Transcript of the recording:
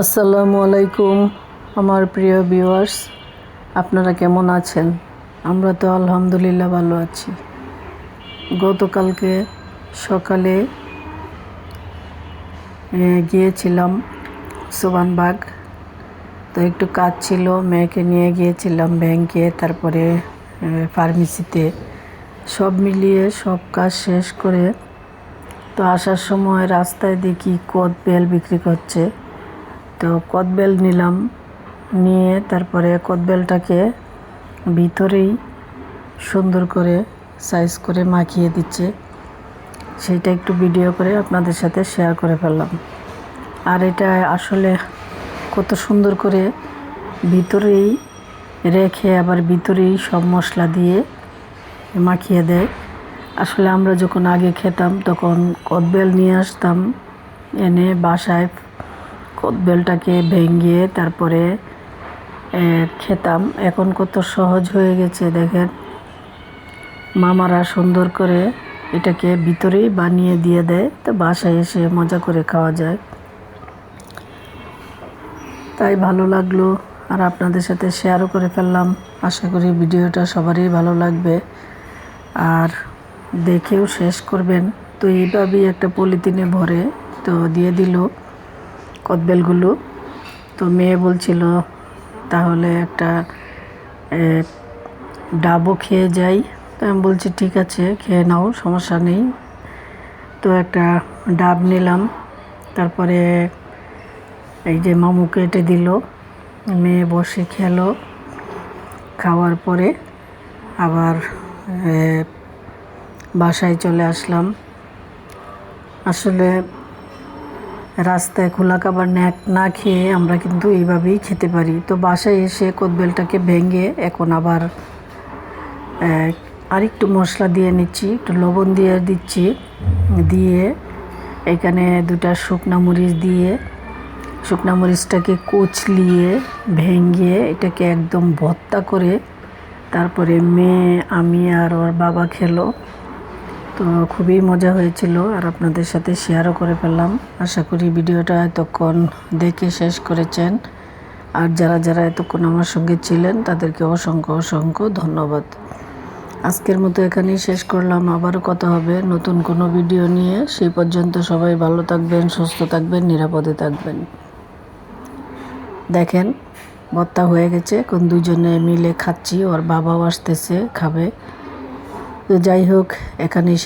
আসসালামু আলাইকুম, আমার প্রিয় ভিউয়ার্স। আপনারা কেমন আছেন? আমরা তো আলহামদুলিল্লাহ ভালো আছি। গতকালকে সকালে গিয়েছিলাম সুবানবাগ। তো একটু কাজ ছিল, মেয়েকে নিয়ে গিয়েছিলাম ব্যাংকে, তারপরে ফার্মেসিতে। সব মিলিয়ে সব কাজ শেষ করে, তো আসার সময় রাস্তায় দেখি কদ বেল বিক্রি করছে। কদবেল নিলাম, নিয়ে তারপরে কদবেলটাকে ভিতরেই সুন্দর করে সাইজ করে মাখিয়ে দিচ্ছে। সেইটা একটু ভিডিও করে আপনাদের সাথে শেয়ার করে ফেললাম। আর এটা আসলে কত সুন্দর করে ভিতরেই রেখে আবার ভিতরেই সব মশলা দিয়ে মাখিয়ে দেয়। আসলে আমরা যখন আগে খেতাম তখন কদবেল নিয়ে আসতাম, এনে বাসায় কদবেলটাকে ভেঙে তারপরে খেতাম। এখন কত সহজ হয়ে গেছে, দেখেন। মামারা সুন্দর করে এটাকে ভিতরেই বানিয়ে দিয়ে দেয়, তো বাসায় এসে মজা করে খাওয়া যায়। তাই ভালো লাগল, আর আপনাদের সাথে শেয়ারও করে ফেললাম। আশা করি ভিডিওটা সবারই ভালো লাগবে। আর দেখেও শেষ করবেন। তো এইভাবেই একটা পলিথিনে ভরে, তো দিয়ে দিল। কদবেলগুলো। তো মেয়ে বলছিল, তাহলে একটা ডাবও খেয়ে যাই। তো আমি বলছি, ঠিক আছে, খেয়ে নাও, সমস্যা নেই। তো একটা ডাব নিলাম। তারপরে এই যে মামু কেটে দিল, মেয়ে বসে খেলো। খাওয়ার পরে আবার বাসায় চলে আসলাম। আসলে রাস্তায় খোলা খাবার না না খেয়ে আমরা কিন্তু এইভাবেই খেতে পারি। তো বাসায় এসে কোদবেলটাকে ভেঙে এখন আবার আরেকটু মশলা দিয়ে নিচ্ছি, একটু লবণ দিয়ে দিচ্ছি, দিয়ে এখানে দুটা শুকনা মরিচ দিয়ে, শুকনা মরিচটাকে কুচলিয়ে, ভেঙে এটাকে একদম ভর্তা করে, তারপরে মেয়ে, আমি আর ওর বাবা খেলো। তো খুবই মজা হয়েছিল আর আপনাদের সাথে শেয়ারও করে ফেললাম। আশা করি ভিডিওটা এতক্ষণ দেখে শেষ করেছেন। আর যারা যারা এতক্ষণ আমার সঙ্গে ছিলেন, তাদেরকে অসংখ্য অসংখ্য ধন্যবাদ। আজকের মতো এখানেই শেষ করলাম। আবারও কথা হবে নতুন কোনো ভিডিও নিয়ে। সেই পর্যন্ত সবাই ভালো থাকবেন, সুস্থ থাকবেন, নিরাপদে থাকবেন। দেখেন ভর্তা হয়ে গেছে। কোন দুজনে মিলে খাচ্ছি। ওর বাবাও আসতেছে, খাবে। যাই হোক এখানেই